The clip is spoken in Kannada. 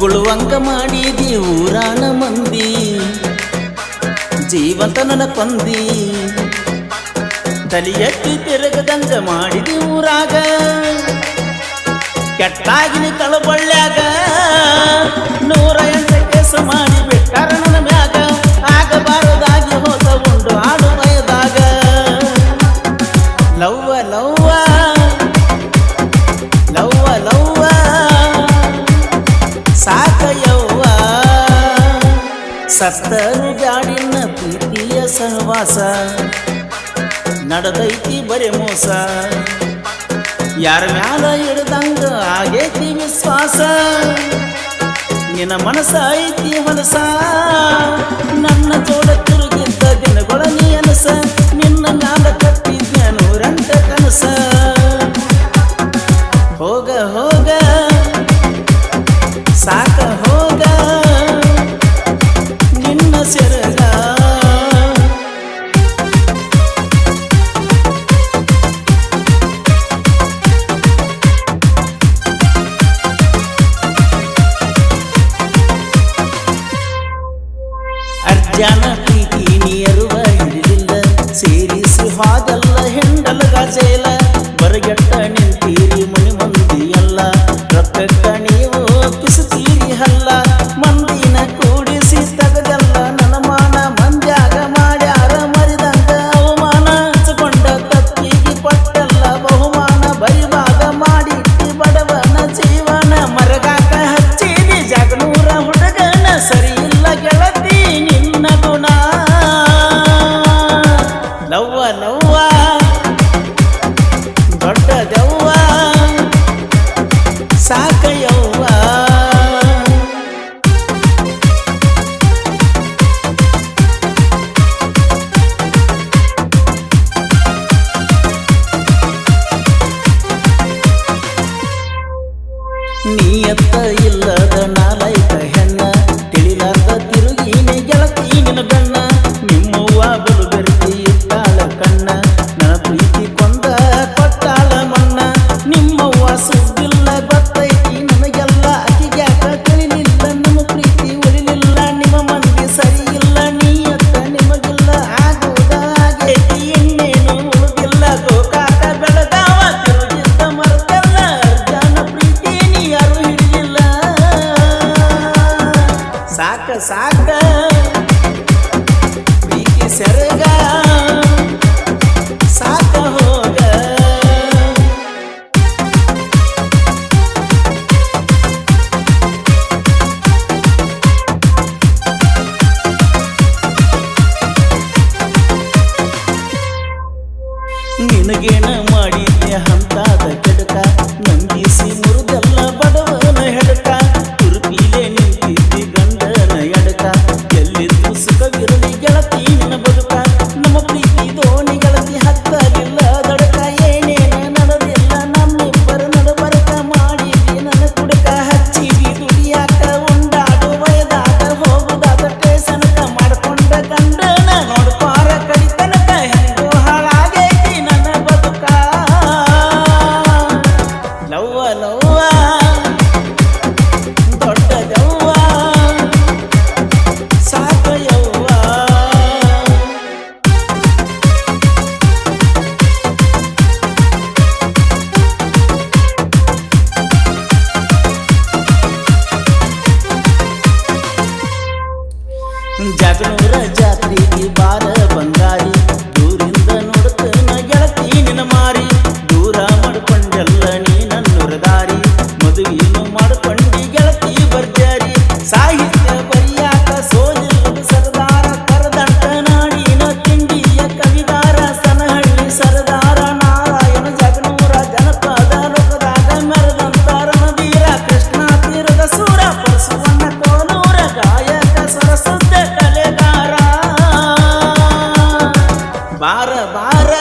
ಹೊಗಳುವಂಗ ಮಾಡಿದಿ ಊರಾನ ಮಂದಿ. ಜೀವಂತನನ ಕೊಂದಿ. ತಲಿಯಟ್ಟಿ ತಿರುಗದಂಗ ಮಾಡಿದಿ ಊರಾಗ ಕೆಟ್ಟಾಗಿನ ತಳಬಳ್ಳ್ಯಾಗ ನೂರ ಎಂಟು ಕೇಸ ಮಾಡಿ ಬಿಟ್ಟಾರ ನನ್ನ ಮ್ಯಾಗ. ಆಗಬಾರದಾಗಿ ಹೋದ ಉಂಡು ಹಾಡು ಬಯದಾಗ ಲವ್ವ ಲವ್ವ. ಲವ್ವ ಲವ್ವ. ಸತ್ತರು ಗಾಡಿನ ಪ್ರೀತಿಯ ಸಹವಾಸ. ನಡೆದೈತಿ ಬರೆ ಮೋಸ. ಯಾರ ಮ್ಯಾಲ ಹಿಡ್ದಂಗ ಆಗೈತಿ ವಿಶ್ವಾಸ. ನಿನ್ನ ಮನಸ್ಸ ಐತಿ ಮನಸ ನನ್ನ ಜೋಡ ತಿರುಗಿದ್ದ ದಿನಗಳ ನೀ ಅನಸ. ನಿನ್ನ ಮ್ಯಾಲ ಜನ ಪ್ರೀತಿ ನೀಯರುವ ಹಿಡಿದಿಲ್ಲ ಸೇರಿಸಿ ಹಾದಲ್ಲ ಹೆಂಡಲಗ ಜೇಲ. sa kayo ಸಾಕ ಸಾಕ. ಪ್ರೀತಿ ಸೆರಗ ಜಗಳೂರ ಜಾತ್ರೆಗೆ ಬಾರ ಬಾರ ಬಾರ